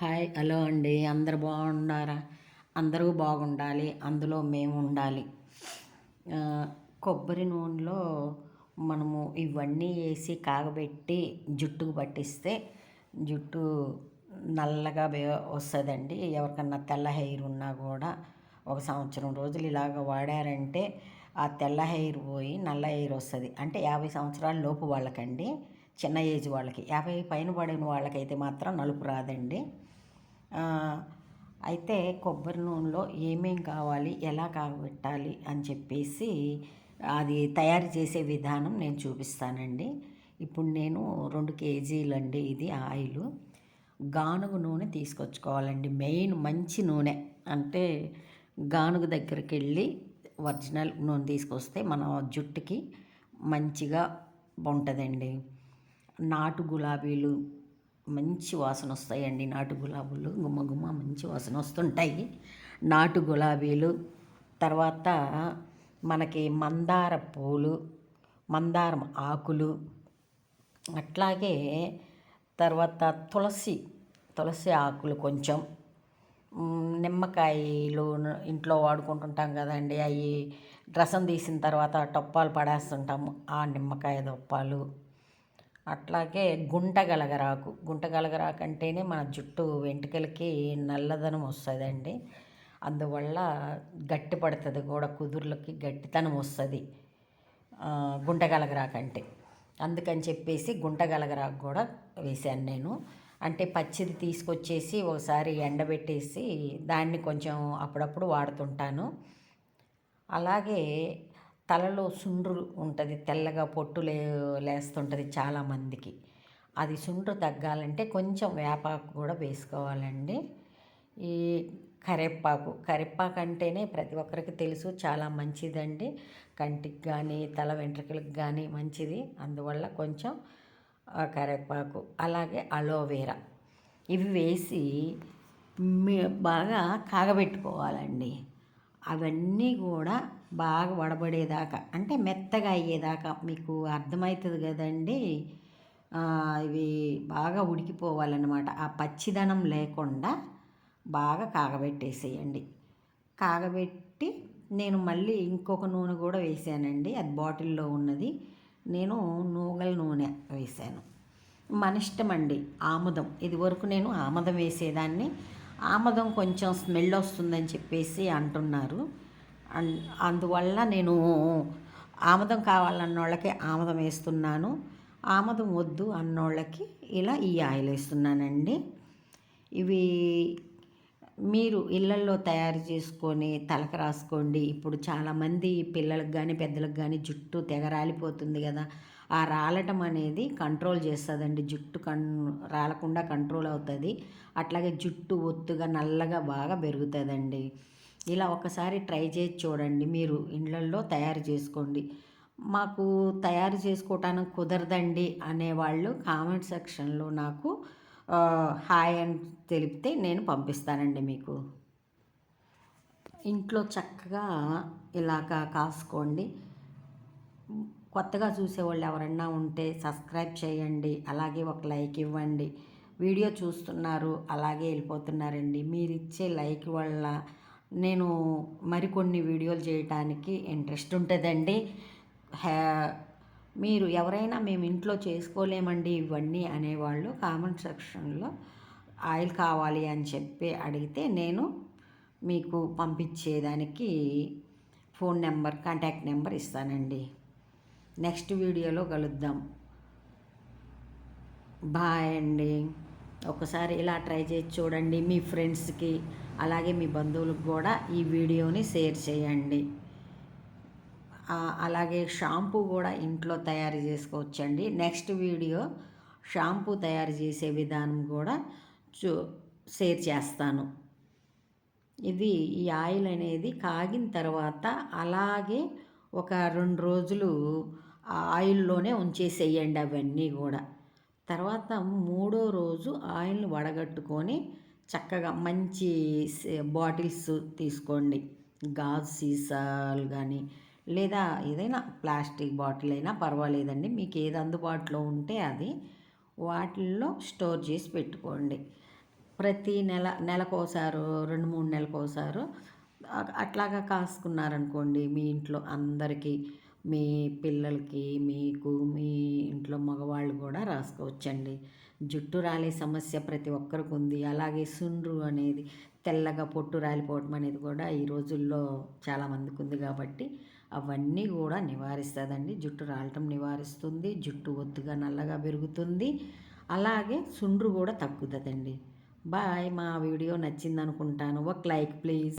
Hi hello అండి. అందరు బాగున్నారా అందరూ బాగుండాలి. అందులో మేము ఉండాలి. కొబ్బరి నూనెలో మనము ఇవన్నీ వేసి కాగబెట్టి జుట్టుకు పట్టిస్తే జుట్టు నల్లగా బే వస్తుందండి. ఎవరికన్నా తెల్ల హెయిర్ ఉన్నా కూడా ఒక సంవత్సరం రోజులు ఇలాగ వాడారంటే ఆ తెల్ల హెయిర్ పోయి నల్ల హెయిర్ వస్తుంది. అంటే యాభై సంవత్సరాల లోపు వాళ్ళకండి. చిన్న ఏజ్ వాళ్ళకి. యాభై పైన పడిన వాళ్ళకైతే మాత్రం నలుపు రాదండి. అయితే కొబ్బరి నూనెలో ఏమేం కావాలి ఎలా కాగబెట్టాలి అని చెప్పేసి అది తయారు చేసే విధానం నేను చూపిస్తానండి. ఇప్పుడు నేను రెండు కేజీలు అండి ఇది ఆయిల్. గానుగ నూనె తీసుకొచ్చుకోవాలండి మెయిన్ మంచి నూనె. అంటే గానుగ దగ్గరికి వెళ్ళి ఒరిజినల్ నూనె తీసుకొస్తే మన జుట్టుకి మంచిగా ఉంటుందండి నాటు గులాబీలు మంచి వాసన వస్తాయండి. నాటు గులాబీలు గుమ్మ గుమ్మ మంచి వాసన వస్తుంటాయి. నాటు గులాబీలు తర్వాత మనకి మందార పూలు మందారం ఆకులు అట్లాగే తర్వాత తులసి తులసి ఆకులు కొంచెం. నిమ్మకాయలు ఇంట్లో వాడుకుంటుంటాం కదండి. అవి రసం తీసిన తర్వాత టొప్పాలు పడేస్తుంటాము. ఆ నిమ్మకాయ దొప్పాలు అట్లాగే గుంటగలగరాకు గుంటగలగరాకు అంటేనే మన జుట్టు వెంట్రుకలకి నల్లదనం వస్తుందండి. అందువల్ల గట్టి పడుతుంది కూడా కుదుర్లకి గట్టితనం వస్తుంది. గుంటగలగరాకు అంటే అందుకని చెప్పేసి గుంటగలగరాకు కూడా వేశాను నేను. అంటే పచ్చిది తీసుకొచ్చేసి ఒకసారి ఎండబెట్టేసి దాన్ని కొంచెం అప్పుడప్పుడు వాడుతుంటాను. అలాగే తలలో సుండ్రు ఉంటుంది తెల్లగా పొట్టు లే లేస్తుంటుంది చాలామందికి అది సుండ్రు తగ్గాలంటే కొంచెం వేపాకు కూడా వేసుకోవాలండి. ఈ కరివేపాకు కరివేపాకు అంటేనే ప్రతి ఒక్కరికి తెలుసు చాలా మంచిదండి. కంటికి కానీ తల వెంట్రుకలకు కానీ మంచిది. అందువల్ల కొంచెం కరివేపాకు అలాగే అలోవేరా ఇవి వేసి బాగా కాగబెట్టుకోవాలండి. అవన్నీ కూడా బాగా వడబడేదాకా అంటే మెత్తగా అయ్యేదాకా మీకు అర్థమవుతుంది కదండి. ఇవి బాగా ఉడికిపోవాలన్నమాట. ఆ పచ్చిదనం లేకుండా బాగా కాగబెట్టేసేయండి. కాగబెట్టి నేను మళ్ళీ ఇంకొక నూనె కూడా వేసానండి. అది బాటిల్లో ఉన్నది. నేను నూగల నూనె వేసాను. మన ఇష్టం అండి ఆముదం. ఇది వరకు నేను ఆముదం వేసేదాన్ని. ఆముదం కొంచెం స్మెల్ వస్తుందని చెప్పేసి అంటున్నారు. అందువల్ల నేను ఆముదం కావాలన్న వాళ్ళకి ఆముదం వేస్తున్నాను. ఆముదం వద్దు అన్నోళ్ళకి ఇలా ఈ ఆయిల్ వేస్తున్నానండి. ఇవి మీరు ఇళ్ళల్లో తయారు చేసుకొని తలకు రాసుకోండి. ఇప్పుడు చాలామంది పిల్లలకు కానీ పెద్దలకు కానీ జుట్టు తెగ రాలిపోతుంది కదా. ఆ రాలటం అనేది కంట్రోల్ చేస్తుందండి. జుట్టు కన్ రాలకుండా కంట్రోల్ అవుతుంది. అట్లాగే జుట్టు ఒత్తుగా నల్లగా బాగా పెరుగుతుందండి. ఇలా ఒకసారి ట్రై చేసి చూడండి. మీరు ఇండ్లల్లో తయారు చేసుకోండి. మాకు తయారు చేసుకోవటానికి కుదరదండి అనేవాళ్ళు కామెంట్ సెక్షన్లో నాకు హాయ్ అని తెలిపితే నేను పంపిస్తానండి మీకు. ఇంట్లో చక్కగా ఇలాగా కాసుకోండి. కొత్తగా చూసేవాళ్ళు ఎవరన్నా ఉంటే సబ్స్క్రైబ్ చేయండి. అలాగే ఒక లైక్ ఇవ్వండి. వీడియో చూస్తున్నారు అలాగే వెళ్ళిపోతున్నారండి. మీరు ఇచ్చే లైక్ వల్ల నేను మరికొన్ని వీడియోలు చేయటానికి ఇంట్రెస్ట్ ఉంటుందండి. హ్యా- మీరు ఎవరైనా మేము ఇంట్లో చేసుకోలేమండి ఇవన్నీ అనేవాళ్ళు కామెంట్ సెక్షన్లో ఆయిల్ కావాలి అని చెప్పి అడిగితే నేను మీకు పంపించేదానికి ఫోన్ నెంబర్ కాంటాక్ట్ నెంబర్ ఇస్తానండి. నెక్స్ట్ వీడియోలో కలుద్దాం. బాయ్ అండి. ఒకసారి ఇలా ట్రై చేసి చూడండి మీ ఫ్రెండ్స్కి. అలాగే మీ బంధువులకు కూడా ఈ వీడియోని షేర్ చేయండి. అలాగే షాంపూ కూడా ఇంట్లో తయారు చేసుకోవచ్చండి. నెక్స్ట్ వీడియో షాంపూ తయారు చేసే విధానం కూడా చూ షేర్ చేస్తాను. ఇది ఈ ఆయిల్ అనేది కాగిన తర్వాత అలాగే ఒక రెండు రోజులు ఆయిల్లోనే ఉంచేసేయండి అవన్నీ కూడా. తర్వాత మూడో రోజు ఆయిల్ని వడగట్టుకొని చక్కగా మంచి బాటిల్స్ తీసుకోండి. గాజు సీసాలు కానీ లేదా ఏదైనా ప్లాస్టిక్ బాటిల్ అయినా పర్వాలేదండి. మీకు ఏది అందుబాటులో ఉంటే అది వాటిల్లో స్టోర్ చేసి పెట్టుకోండి. ప్రతి నెల నెలకోసారు రెండు మూడు నెలకోసారు అట్లాగా కాసుకున్నారనుకోండి మీ ఇంట్లో అందరికీ మీ పిల్లలకి మీకు మీ ఇంట్లో మగవాళ్ళు కూడా రాసుకోవచ్చండి. జుట్టు రాలే సమస్య ప్రతి ఒక్కరికి ఉంది. అలాగే సుండ్రు అనేది తెల్లగా పొట్టు రాలిపోవటం అనేది కూడా ఈ రోజుల్లో చాలామందికి ఉంది కాబట్టి అవన్నీ కూడా నివారిస్తుందండి. జుట్టు రాలటం నివారిస్తుంది జుట్టు ఒత్తుగా నల్లగా పెరుగుతుంది. అలాగే సుండ్రు కూడా తగ్గుతుందండి. బాయ్ మా వీడియో నచ్చింది అనుకుంటాను ఒక లైక్ ప్లీజ్.